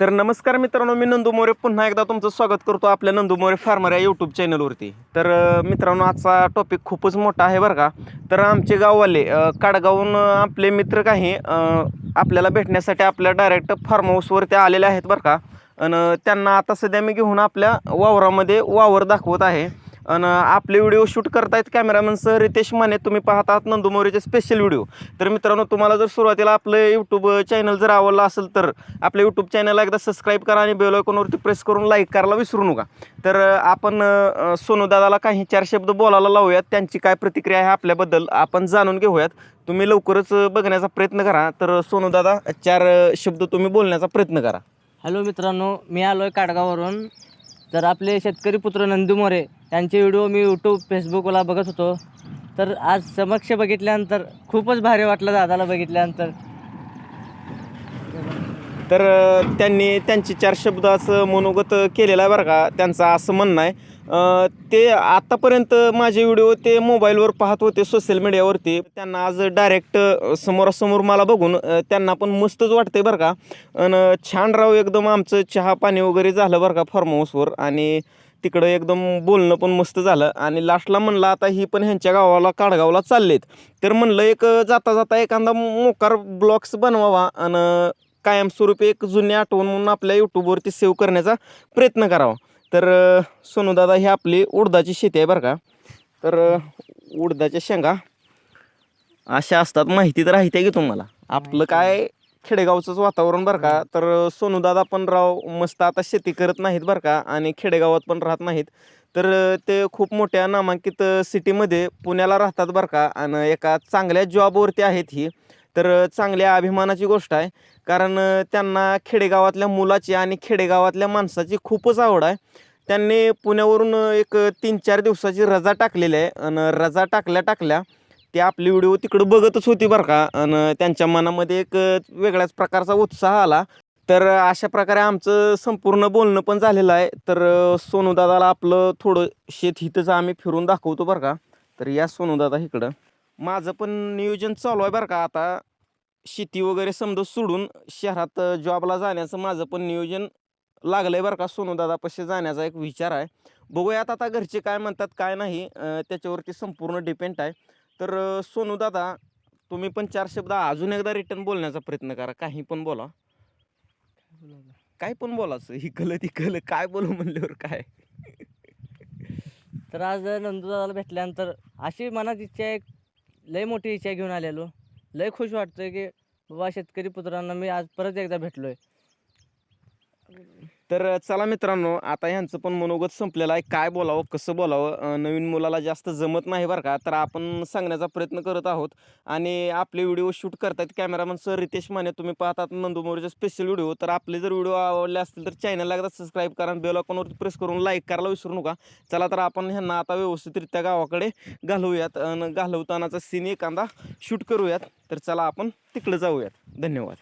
तर नमस्कार मित्रांनो मी नंदू मोरे. पुन्हा एकदा तुमचं स्वागत करतो आपल्या नंदू मोरे फार्मर या यूट्यूब चॅनलवरती तर मित्रांनो आजचा टॉपिक खूपच मोठा आहे बरं का. तर आमचे गाववाले काडगावून काडगावहून आपले मित्र काही आपल्याला भेटण्यासाठी आपल्या डायरेक्ट फार्म हाऊसवरती आलेले आहेत बरं का. आणि त्यांना आता सध्या मी घेऊन आपल्या वावरामध्ये वावर दाखवत आहे. आणि आपले व्हिडिओ शूट करतायत कॅमेरामॅन सर रितेश माने तुम्ही पाहत आहात नंदुमोरीचे स्पेशल व्हिडिओ. तर मित्रांनो तुम्हाला जर सुरुवातीला आपलं यूट्यूब चॅनल जर आवडलं असेल तर आपल्या यूट्यूब चॅनलला एकदा सबस्क्राईब करा आणि बेल आयकॉनवरती प्रेस करून लाईक करायला विसरू नका. तर आपण सोनू दादाला काही चार शब्द बोलायला लावूयात. त्यांची काय प्रतिक्रिया आहे आपल्याबद्दल आपण जाणून घेऊयात. तुम्ही लवकरच बघण्याचा प्रयत्न करा. तर सोनू दादा चार शब्द तुम्ही बोलण्याचा प्रयत्न करा. हॅलो मित्रांनो मी आलो आहे काडगाववरून. तर आपले शेतकरी पुत्र नंदू मोरे यांचे व्हिडिओ मी यूट्यूब फेसबुकला बघत होतो. तर आज समक्ष बघितल्यानंतर खूपच भारी वाटलं दादाला बघितल्यानंतर. तर त्यांनी त्यांचे चार शब्द असं मनोगत केलेलं आहे बरं का त्यांचं असं म्हणणं आहे. ते आत्तापर्यंत माझे व्हिडिओ ते मोबाईलवर पाहत होते सोशल मीडियावरती. त्यांना आज डायरेक्ट समोरासमोर मला बघून त्यांना पण मस्तच वाटते बरं का. आणि छान राव एकदम आमचं चहा पाणी वगैरे झालं बरं का फार्म हाऊसवर आणि तिकडं एकदम बोलणं पण मस्त झालं. आणि लास्टला म्हणलं आता ही पण ह्यांच्या गावाला काडगावला चाललेत. तर म्हणलं एक जाता जाता एखादा मोकार ब्लॉक्स बनवावा. आणि कायमस्वरूपी एक जुनी आठवण म्हणून आपल्या यूट्यूबवरती सेव्ह करण्याचा प्रयत्न करावा. तर सोनूदादा ही आपली उडदाची शेती आहे बरं का? तर उडदाच्या शेंगा अशा असतात. माहिती तर राहते की तुम्हाला. आपलं काय खेडेगावचंच वातावरण बरं का? तर अ, सोनूदादा पण राव मस्त आता शेती करत नाहीत बरं का आणि खेडेगावात पण राहत नाहीत. तर ते खूप मोठ्या नामांकित सिटीमध्ये पुण्याला राहतात बरं का? आणि एका चांगल्या जॉबवरती आहेत ही. तर चांगल्या अभिमानाची गोष्ट आहे. कारण त्यांना खेडेगावातल्या मुलाची आणि खेडेगावातल्या माणसाची खूपच आवड आहे. त्यांनी पुण्यावरून एक तीन चार दिवसाची रजा टाकलेली आहे. आणि रजा टाकल्या टाकल्या ते आपली व्हिडिओ तिकडं बघतच होती बरं का. आणि त्यांच्या मनामध्ये एक वेगळ्याच प्रकारचा उत्साह आला. तर अशा प्रकारे आमचं संपूर्ण बोलणं पण झालेलं आहे. तर सोनूदादाला आपलं थोडं शेत हिथंच आम्ही फिरून दाखवतो बरं का. तर या सोनूदादा इकडं. माझं पण नियोजन चालू आहे बरं का. आता शेती वगैरे समजा सोडून शहरात जॉबला जाण्याचं माझं पण नियोजन लागलं आहे बरं का. सोनूदादापाशी जाण्याचा एक विचार आहे. बघूयात आता घरचे काय म्हणतात काय नाही त्याच्यावरती संपूर्ण डिपेंड आहे. तर सोनूदादा तुम्ही पण चार शब्द अजून एकदा रिटर्न बोलण्याचा प्रयत्न करा. काही पण बोला. काय पण बोलायचं ती कलं काय बोलू म्हणल्यावर काय? तर आज नंदूदादाला भेटल्यानंतर अशी मनात इच्छा आहे लय मोठी इच्छा घेऊन आलेलो. लय खुश वाटतंय की बाबा शेतकरी पुत्रांना मी आज परत एकदा भेटलो आहे तर चला मित्रांनो आता ह्यांचं पण मनोगत संपलेलं आहे. काय बोलावं कसं बोलावं नवीन मुलाला जास्त जमत नाही बरं का तर आपण सांगण्याचा प्रयत्न करत आहोत. आणि आपले व्हिडिओ शूट करतात कॅमेरामन सर रितेश माने तुम्ही पाहतात नंदुमोरचे स्पेशल व्हिडिओ. तर आपले जर व्हिडिओ आवडले असतील तर चॅनलला एकदा सबस्क्राईब करा बेल अकाउंटवरती प्रेस करून लाईक करायला विसरू नका. चला तर आपण ह्यांना आता व्यवस्थितरित्या गावाकडे घालवूयात. आणि घालवतानाचा सीन एखादा शूट करूयात. तर चला आपण तिकडे जाऊयात. धन्यवाद.